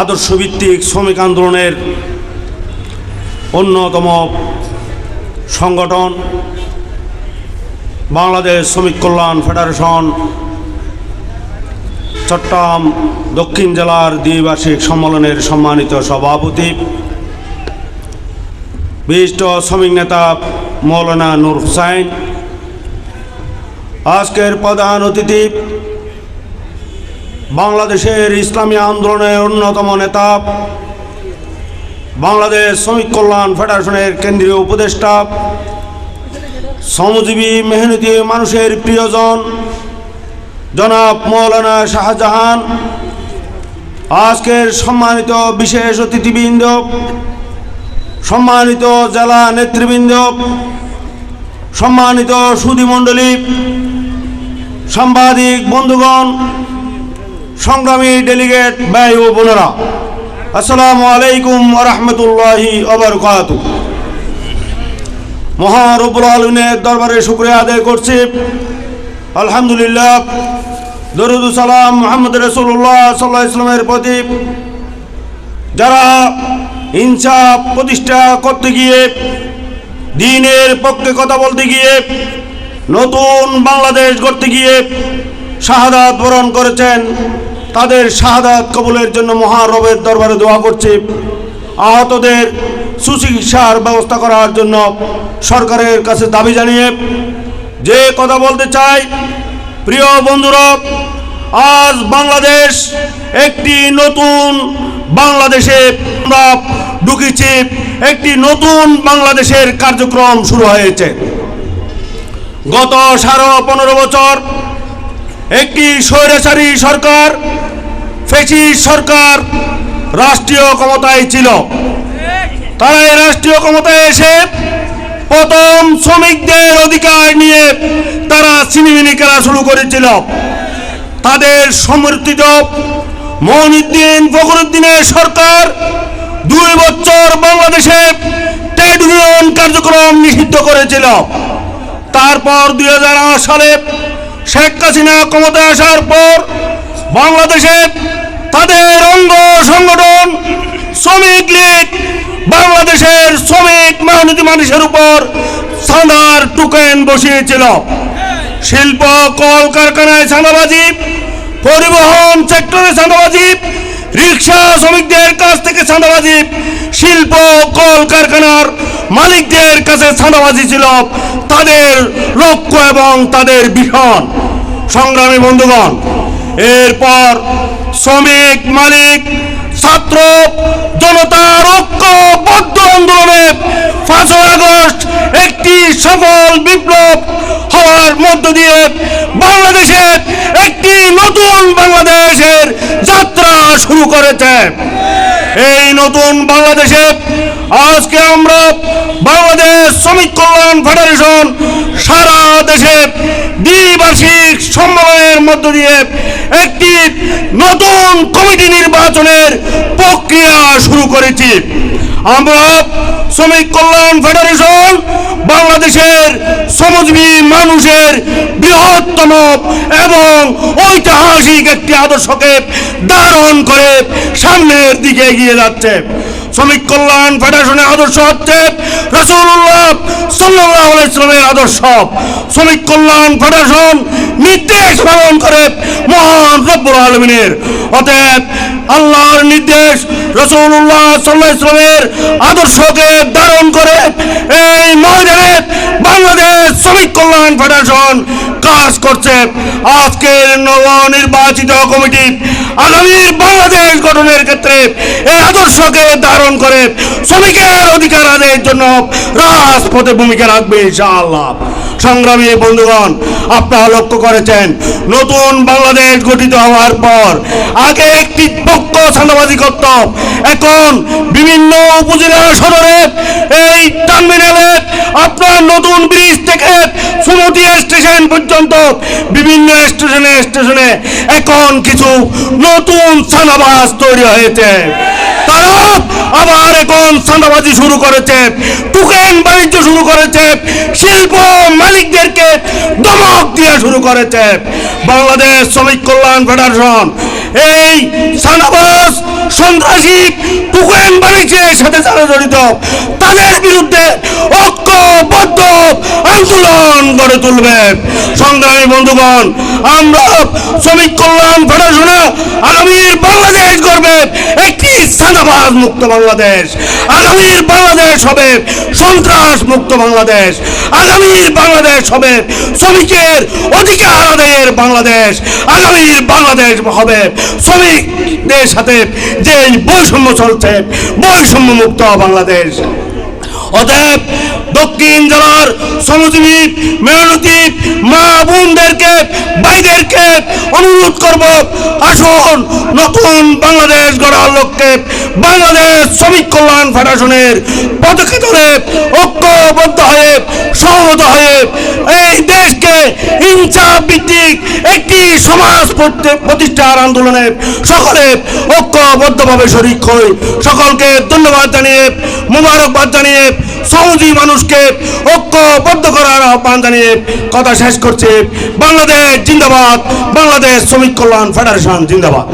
আদর্শভিত্তিক শ্রমিক আন্দোলনের অন্যতম সংগঠন বাংলাদেশ শ্রমিক কল্যাণ ফেডারেশন, চট্টগ্রাম দক্ষিণ জেলার দ্বিবার্ষিক সম্মেলনের সম্মানিত সভাপতি, বিশিষ্ট শ্রমিক নেতা মৌলানা নূর হুসাইন আজকের প্রধান অতিথি বাংলাদেশের ইসলামী আন্দোলনের অন্যতম নেতা, বাংলাদেশ শ্রমিক কল্যাণ ফেডারেশনের কেন্দ্রীয় উপদেষ্টা, শ্রমজীবী মেহনতি মানুষের প্রিয়জন, জনাব মৌলানা শাহজাহান, আজকের সম্মানিত বিশেষ অতিথিবৃন্দ, সম্মানিত জেলা নেতৃবৃন্দ, সম্মানিত সুধীমণ্ডলী সাংবাদিক বন্ধুগণ সংগ্রামী ডেলিগেট ব্যয় ও বোনেরা, আসসালামু আলাইকুম রহমতুল্লাহি অবরকাত মহারবুল আলমিনের দরবারে শুক্রিয়া আদায় করছি। আলহামদুলিল্লাহ, দরুদ সালাম মোহাম্মদ রসুল্লাহ সাল্লাহ ইসলামের প্রতি। যারা ইনসাফ প্রতিষ্ঠা করতে গিয়ে, দিনের পক্ষে কথা বলতে গিয়ে, নতুন বাংলাদেশ গড়তে গিয়ে শাহাদাত বরণ করেছেন তাদের শাহাদাত কবলের জন্য মহারবের দরবারে দোয়া করছি। আহতদের সুচিকিৎসার ব্যবস্থা করার জন্য সরকারের কাছে দাবি জানিয়ে যে কথা বলতে চাই, প্রিয় বন্ধুরা, আজ বাংলাদেশ একটি নতুন বাংলাদেশে আমরা ঢুকেছি, একটি নতুন বাংলাদেশের কার্যক্রম শুরু হয়েছে। গত সাড়ে পনেরো বছর একটি স্বৈরাচারী সরকার ফেসিস সরকার রাষ্ট্রীয় ক্ষমতায় ছিল। তারা এই রাষ্ট্রীয় ক্ষমতায় এসে প্রথম শ্রমিকদের অধিকার নিয়ে তারা সিনেমিনি খেলা শুরু করেছিল। তাদের সমর্থিত মহিউদ্দিন ফখরুদ্দিনের সরকার দুই বছর বাংলাদেশে ট্রেড ইউনিয়ন কার্যক্রম নিষিদ্ধ করেছিল। তারপর দুই হাজার আট সালে শেখ হাসিনা ক্ষমতায় আসার পর বাংলাদেশে তাদের অঙ্গ সংগঠন শ্রমিক লীগ, বাংলাদেশের শ্রমিক মেহনতি মানুষের উপর সাঁদার টুকেন বসিয়েছিল। শিল্প, কল কারখানায় চাঁদাবাজি পরিবহন সেক্টরে চাঁদাবাজি রিক্সা শ্রমিকদের কাছ থেকে চাঁদাবাজি শিল্প, কল কারখানার মালিকদের কাছে চাঁদাবাজি ছিল, তাদের লক্ষ্য এবং তাদের ভীষণ সংগ্রামী বন্ধুগণ, এরপর শ্রমিক, মালিক, ছাত্র জনতার ঐক্যবদ্ধ আন্দোলনে পাঁচই আগস্ট একটি সফল বিপ্লব হওয়ার মধ্য দিয়ে বাংলাদেশের একটি নতুন বাংলাদেশের যাত্রা শুরু করেছে। এই নতুন বাংলাদেশে আজকে আমরা বাংলাদেশ শ্রমিক কল্যাণ ফেডারেশন সারা দেশে দ্বিবার্ষিক সম্মেলনের মধ্য দিয়ে একটি নতুন কমিটি নির্বাচনের প্রক্রিয়া শুরু করেছি। আমরা শ্রমিক কল্যাণ ফেডারেশন বাংলাদেশের শ্রমজীবী মানুষের বৃহত্তম এবং ঐতিহাসিক একটি আদর্শকে ধারণ করে সামনের দিকে এগিয়ে যাচ্ছে। শ্রমিক কল্যাণ ফেডারেশনের আদর্শ হচ্ছে রসুল্লাহ সাল্লাহ ইসলামের আদর্শ। শ্রমিক কল্যাণ ফেডারেশন নির্দেশ পালন করে মহান রব্বুল আলমিনের। অতএব আল্লাহর নির্দেশ রসুল্লাহ সাল্লাহ ইসলামের আদর্শকে ধারণ করে এই ময়দানে বাংলাদেশ শ্রমিক কল্যাণ ফেডারেশন কাজ করছে। আজকের নবনির্বাচিত কমিটি আগামীর বাংলাদেশ গঠনের ক্ষেত্রে এই আদর্শকে ধারণ করে শ্রমিকের অধিকার আদায়ের জন্য রাজপথে ভূমিকা রাখবে, ইনশাআল্লাহ। সংগ্রামী বন্ধুগণ, আপনারা লক্ষ্য করেছেন, নতুন বাংলাদেশ গঠিত হওয়ার পর আগে একটি পক্ষ ছান্দাবাজি করত এখন বিভিন্ন উপজেলা সদরে এই টার্মিনালে আপনার নতুন ব্রিজ থেকে সুমতি স্টেশন পর্যন্ত, বিভিন্ন স্টেশনে স্টেশনে এখন কিছু নতুন ছানাবাস তৈরি হয়েছে। আবার এখন চাঁদাবাজি শুরু করেছে টুকেন বাণিজ্য শুরু করেছে, শিল্প মালিকদেরকে দমক দিয়ে শুরু করেছে। বাংলাদেশ শ্রমিক কল্যাণ ফেডারেশন এই চাঁদাবাজ, সন্ত্রাসী পুকুরেন বাণিজ্যের সাথে যারা জড়িত, তাদের বিরুদ্ধে ঐক্যবদ্ধ আন্দোলন গড়ে তুলবে। সংগ্রামী বন্ধুগণ, আমরা শ্রমিক কল্যাণ ফেডারেশনে আগামীর বাংলাদেশ গড়বে একটি সাদাবাদ মুক্ত বাংলাদেশ। আগামীর বাংলাদেশ হবে সন্ত্রাস মুক্ত বাংলাদেশ। আগামীর বাংলাদেশ হবে শ্রমিকের অধিকার আদায়ের বাংলাদেশ। আগামীর বাংলাদেশ হবে শ্রমিকদের সাথে যে বৈষম্য চলছে, বৈষম্য মুক্ত বাংলাদেশ। অতএব দক্ষিণ জেলার শ্রমজীবী মেহনতি মা ভাইদেরকে অনুরোধ করব, আসুন নতুন বাংলাদেশ গড়ার লক্ষ্যে বাংলাদেশ শ্রমিক কল্যাণ ফেডারেশনের পদক্ষেপ ধরে ঐক্যবদ্ধ হয়ে, সহমত হয়ে এই দেশকে ইনসাফ ভিত্তিক একটি সমাজ প্রতিষ্ঠার আন্দোলনে সকলে ঐক্যবদ্ধভাবে শরিক হই। সকলকে ধন্যবাদ জানিয়ে, মুবারকবাদ জানিয়ে সহজী মানুষকে ঐক্যবদ্ধ করার আহ্বান জানিয়ে কথা শেষ করছে। বাংলাদেশ জিন্দাবাদ, বাংলাদেশ শ্রমিক কল্যাণ ফেডারেশন জিন্দাবাদ।